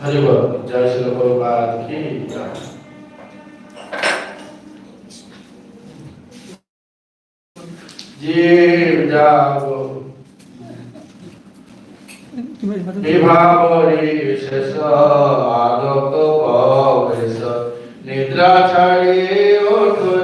হরে বল জয় শ্রী প্রভুপাদ কি জয়। জীব যাব বিভাবরি বিশেষ আগত পবেশ নিদ্রা ছাড়ি ওঠো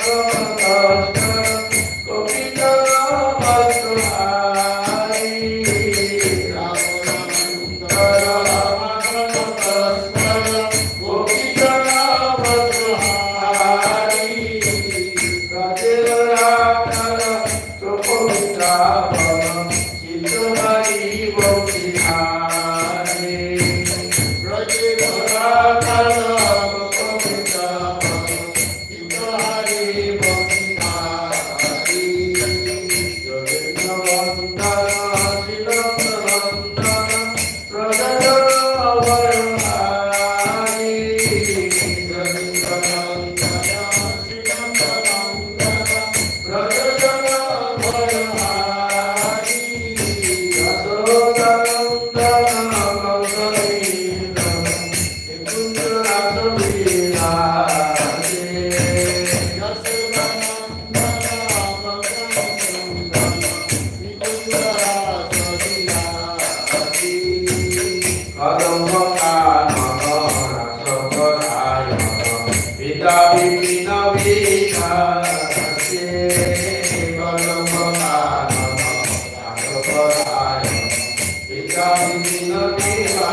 জয় কান্দিন দেবা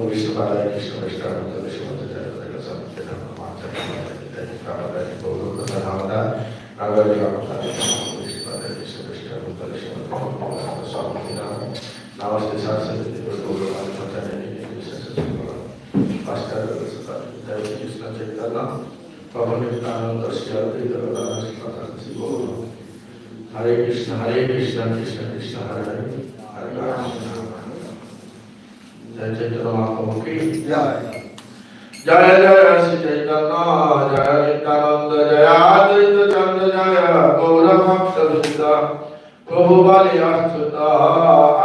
მუვის პარალელის ეს გამოწვევის მოძრაობა გამოდაი ბოლოს და რაგები გამოწვევის მუვის პარალელის ეს გამოწვევის მოძრაობა სამუნა ნავასტის არსებითი პროგრამა მოთანხმები ეს ეს პასტარებს და ის ნაჭეკალა პრობლემის განსხვავებული და განსხვავებული არის არის არის არის চৈতন্য মহাপ্রভু কি জয় জয় জয় শ্রী চৈতন্য জয় নিত্যানন্দ জয় আদ্বৈত চন্দ্র জয় গৌর ভক্ত বৃন্দ প্রভু বলি অচ্যুত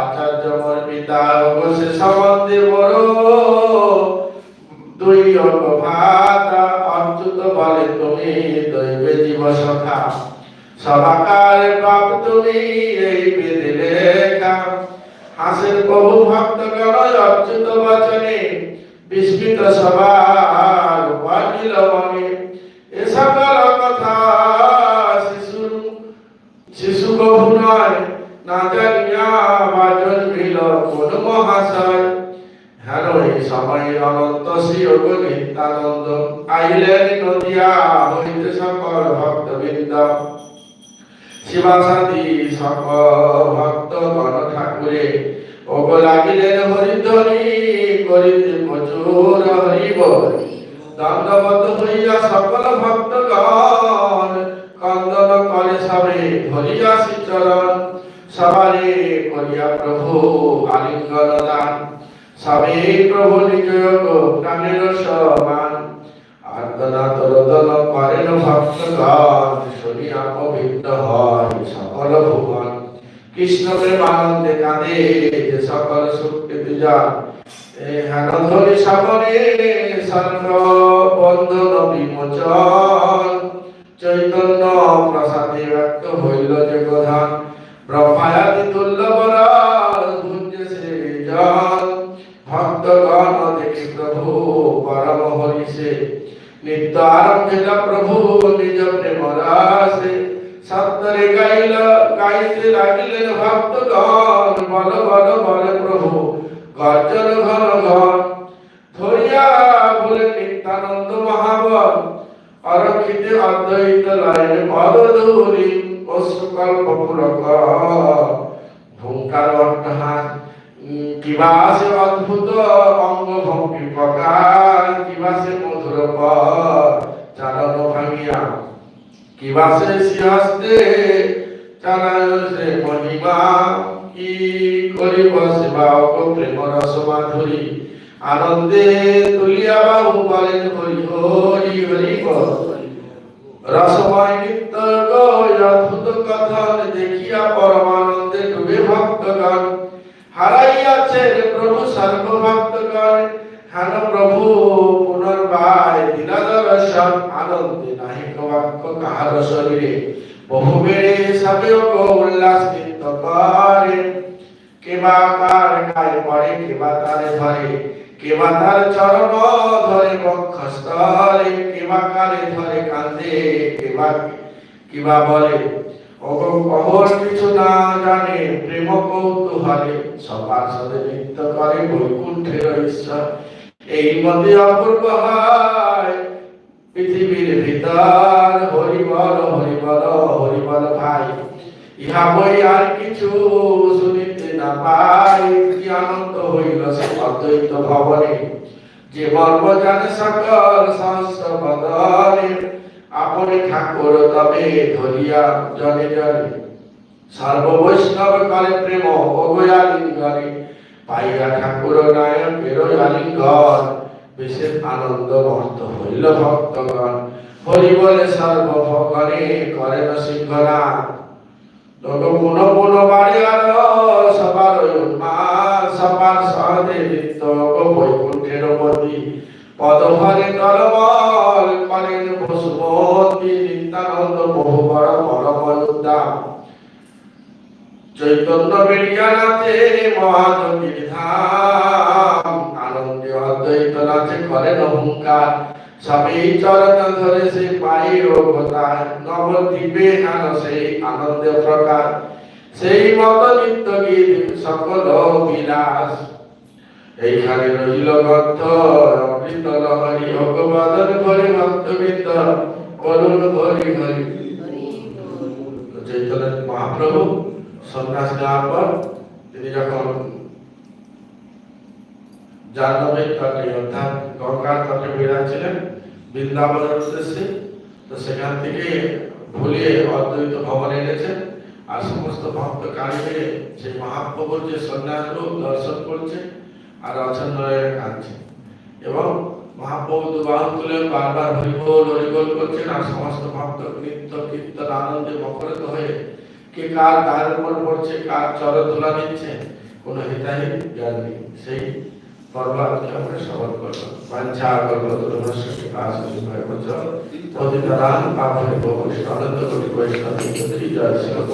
আচার্য মোর পিতা অবশ্যে সম্বন্ধে বড় দুই অঙ্গ অচ্যুত বলে তুমি দৈবে জীব সখা। সভাকার বাপ তুমি এই বেদে লেখা। হাসের প্রভু ভক্ত গণ অচ্যুত বচনে বিস্মিত সবার বাজিল মনে। এ সকল কথা শিশুর শিশু কভু নয়, না জানিয়া বা জন্মিল কোন মহাশয়। হেন এই সময় অনন্ত শ্রী যোগ নিত্যানন্দ আইলেন নদিয়া হইতে সকল ভক্তবৃন্দ। শিবাসাদি সকল ভক্ত গণ ঠাকুরে ওগ লাগিলেন হরিধ্বনি করিতে প্রচুর হরিব দণ্ডবত হইয়া সকল ভক্তগণ কন্দন করে সবে ধরিয়া শ্রীচরণ। সবারে করিয়া প্রভু আলিঙ্গন দান। সবে প্রভু নিজ প্রাণের সমান। আর্দনা তরদন করেন ভক্তগণ, শুনিয়া পবিত্র হয় সকল ভুবন। কৃষ্ণ প্রেম আনন্দে কাঁদে সকল সুখে বিজান। এ হেন ধরে সাগরে সর্ব বন্ধন বিমোচন। চৈতন্য প্রসাদে ব্যক্ত হইল যে প্রধান। ব্রহ্মায়াদি তুল্য গুঞ্জে সে জন ভক্তগণ দেখি প্রভু পরম হরিষে নিত্য আরম্ভিল প্রভু নিজ প্রেম রাসে গাইলা ଗାଇতে লাগিলেন ভক্তগণ। বল বল, বলে প্রভু, গর্জন ঘন ঘন ধরিয়া বলে নিত্যানন্দ মহাবল, অরক্ষিতে অদ্বৈত লাইন পদ ধরি অশ্রুকল্প পুরক। ভূঙ্কার অট্টহাস কিবা সে অদ্ভুত অঙ্গ ভঙ্গি প্রকার কিবা সে মধুর পর চালন ভাঙিয়া, কিবা সে সিংহস্তে সে মহিমা কি করিব সেবা প্রেম রস মাধুরী আনন্দে তুলিয়া বাহু বলেন হরি হরি হরি রসময় নিত্য অদ্ভুত কথন দেখিয়া পরমানন্দে ডুবে ভক্তগণ। হারাইয়াছে রে প্রভু সর্বভক্তগণ। হেন প্রভু, পুনর্বায় দিলা দর্শন, আনন্দে নাহি বাক্য কাহার শরীরে। বহু বেড়ে সবক উল্লাস করে। কেবা কার গায়ে পড়ে, কেবা তারে ধরে, কেবা তার চরণ ধরে বক্ষস্থলে, কেবা কারে ধরে কান্দে, কেবা কিবা বলে কহর কিছু না জানে, প্রেম কৌতূহলে সবার সাথে নৃত্য করে বৈকুণ্ঠের ঈশ্বর এই মতে অপূর্ব হয় পৃথিবীর ভিতর, হরিবল হরিবল হরিবল ভাই। ইহা বই আর কিছু শুনিতে না পাই। কি আনন্দ হইল সে অদ্বৈত ভবনে। যে মর্ম জানে সকল সহস্র বদনে আপনি ঠাকুর তবে ধরিয়া জনে জনে সর্ব বৈষ্ণব করে প্রেম অগয়ালিঙ্গনে পাইয়া ঠাকুর নায়কের আলিঙ্গন। বিশেষ আনন্দ মস্ত হইল ভক্তগণ। হরি বলে সর্বভগনে করেন সিংহনা লোক পুন পুন বাড়িয়ার সবার উন্মাদ, সবার সহজে নিত্য বৈকুণ্ঠের পতি পদভরে তরমল করেন পশুমতি নিত্যানন্দ বহু বড় পরম উদ্দাম চৈতন্য বেরিয়া নাচে ধাম অদ্বৈত নাচে করেন অহংকার সবই চরণ ধরে সে পাই রোগতার নবদ্বীপে আন সেই আনন্দ প্রকার। সেই মত নিত্য গীত সকল বিলাস। এইখানে রইল গ্রন্থ অমৃত লহরি ভগবাদন ভরি ভক্তবৃন্দ করুণ হরি হরি। চৈতন্য মহাপ্রভু সন্ন্যাস নেওয়ার পর তিনি যখন জাহ্নবীর তটে অর্থাৎ গঙ্গার তটে বেড়াচ্ছিলেন বৃন্দাবনের উদ্দেশ্যে। তো সেখান থেকে ভুলিয়ে অদ্বৈত ভবনে এনেছেন আর সমস্ত ভক্ত কারিগরে সেই মহাপ্রভুর যে সন্ন্যাস রূপ দর্শন করছে আর অচন্ন হয়ে কাঁদছে। এবং মহাপ্রভু দুবাহু তুলে বারবার হরিবোল হরিবোল করছেন আর সমস্ত ভক্ত নৃত্য কীর্তন আনন্দে মকরিত হয়ে কে কার গায়ের উপর পড়ছে, কার চরে তোলা দিচ্ছে, কোনো হিতাহিত জ্ঞান নেই। সেই আমরা স্মরণ করলাম বাঞ্ছা করব তোমার সৃষ্টি কাজ ভয় করছ পতিতারান পাপ হয়ে বহু আনন্দ কোটি বৈষ্ণব